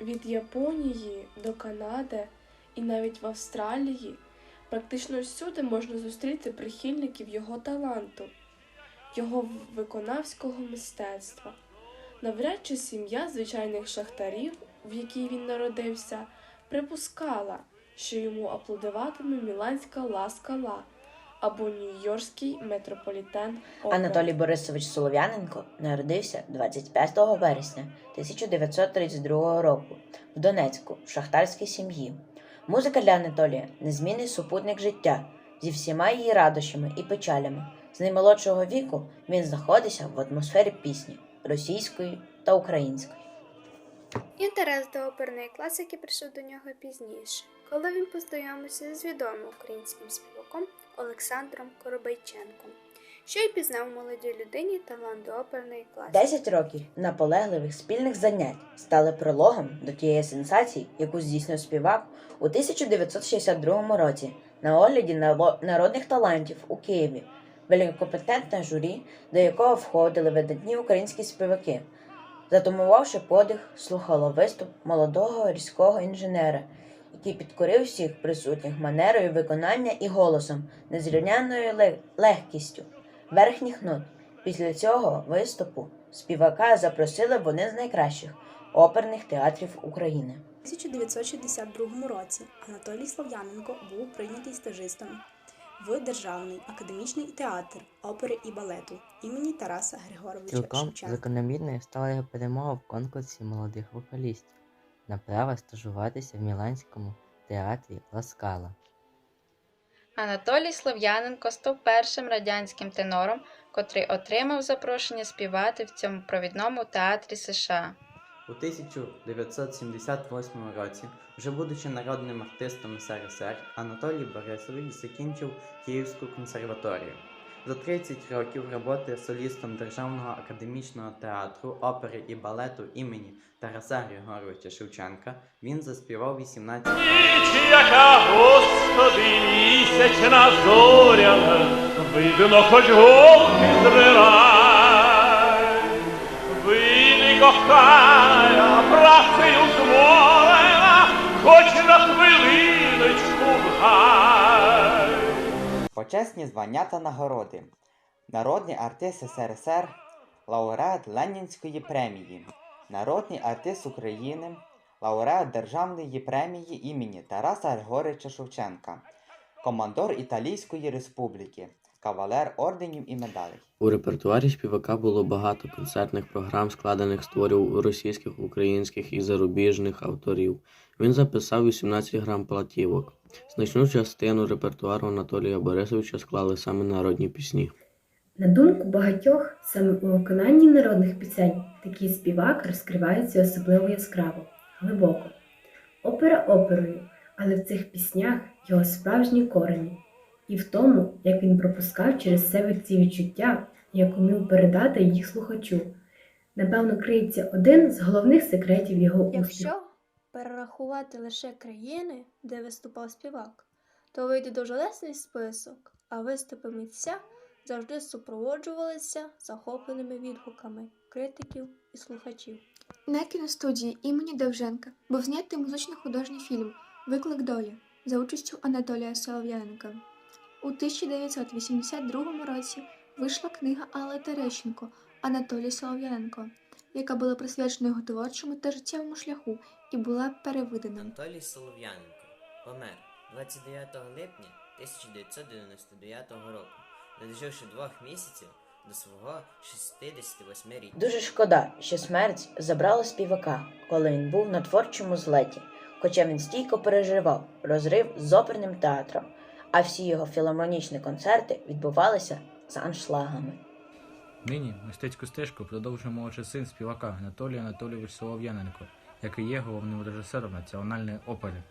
від Японії до Канади і навіть в Австралії практично всюди можна зустріти прихильників його таланту, його виконавського мистецтва. Навряд чи сім'я звичайних шахтарів, в якій він народився, припускала, що йому аплодуватиме міланська Ла Скала або Нью-Йоркський метрополітен опера. Анатолій Борисович Солов'яненко народився 25 вересня 1932 року в Донецьку в шахтарській сім'ї. Музика для Анатолія незмінний супутник життя зі всіма її радощами і печалями. З наймолодшого віку він знаходився в атмосфері пісні російської та української. Інтерес до оперної класики прийшов до нього пізніше, коли він познайомився з відомим українським співаком Олександром Коробайченком, що й пізнав молодій людині талант до оперної класики. Десять років наполегливих спільних занять стали прологом до тієї сенсації, яку здійснив співак у 1962 році на огляді народних талантів у Києві. Великокомпетентне журі, до якого входили видатні українські співаки. Затумувавши подих, слухало виступ молодого різкого інженера, який підкорив всіх присутніх манерою виконання і голосом, незрівнянною лег- легкістю верхніх нот. Після цього виступу співака запросили в один з найкращих оперних театрів України. У 1962 році Анатолій Слов'яненко був прийнятий стажистом в Державний академічний театр опери і балету імені Тараса Григоровича Цілком Шевченка. закономірною стала його перемога в конкурсі молодих вокалістів на право стажуватися в Міланському театрі Ласкала. Анатолій Слов'яненко став першим радянським тенором, котрий отримав запрошення співати в цьому провідному театрі США. У 1978 році, вже будучи народним артистом СРСР, Анатолій Борисович закінчив Київську консерваторію. За 30 років роботи солістом Державного академічного театру опери і балету імені Тараса Григоровича Шевченка він заспівав 18 Ніч, яка, Господи, місячна зоряна, видно хоч голки зринай. Вийди, кохая, працею Почесні звання та нагороди. Народний артист СРСР, лауреат Ленінської премії, народний артист України, лауреат Державної премії імені Тараса Григоровича Шевченка, командор Італійської Республіки, кавалер орденів і медалей. У репертуарі співака було багато концертних програм, складених з творів російських, українських і зарубіжних авторів. Він записав 18 грам платівок. Значну частину репертуару Анатолія Борисовича склали саме народні пісні. На думку багатьох, саме у виконанні народних пісень такий співак розкривається особливо яскраво, глибоко. Опера оперою, але в цих піснях його справжні корені, і в тому, як він пропускав через себе ці відчуття, як умів передати їх слухачу. Напевно, криється один з головних секретів його успіху. Перерахувати лише країни, де виступав співак, то вийде довжелесний список, а виступи митця завжди супроводжувалися захопленими відгуками критиків і слухачів. На кіностудії імені Довженка був знятий музично-художній фільм Виклик долі за участю Анатолія Солов'яненка. У 1982 році вийшла книга Алли Терещенко Анатолій Солов'яненко, яка була присвячена його творчому та життєвому шляху і була перевидана. Анатолій Солов'яненко помер 29 липня 1999 року, доживши двох місяців до свого 68 річчя. Дуже шкода, що смерть забрала співака, коли він був на творчому злеті, хоча він стійко переживав розрив з оперним театром, а всі його філармонічні концерти відбувалися за аншлагами. Нині мистецьку стежку продовжує молодший син співака Анатолій Анатолійович Солов'яненко, який є головним режисером національної опери.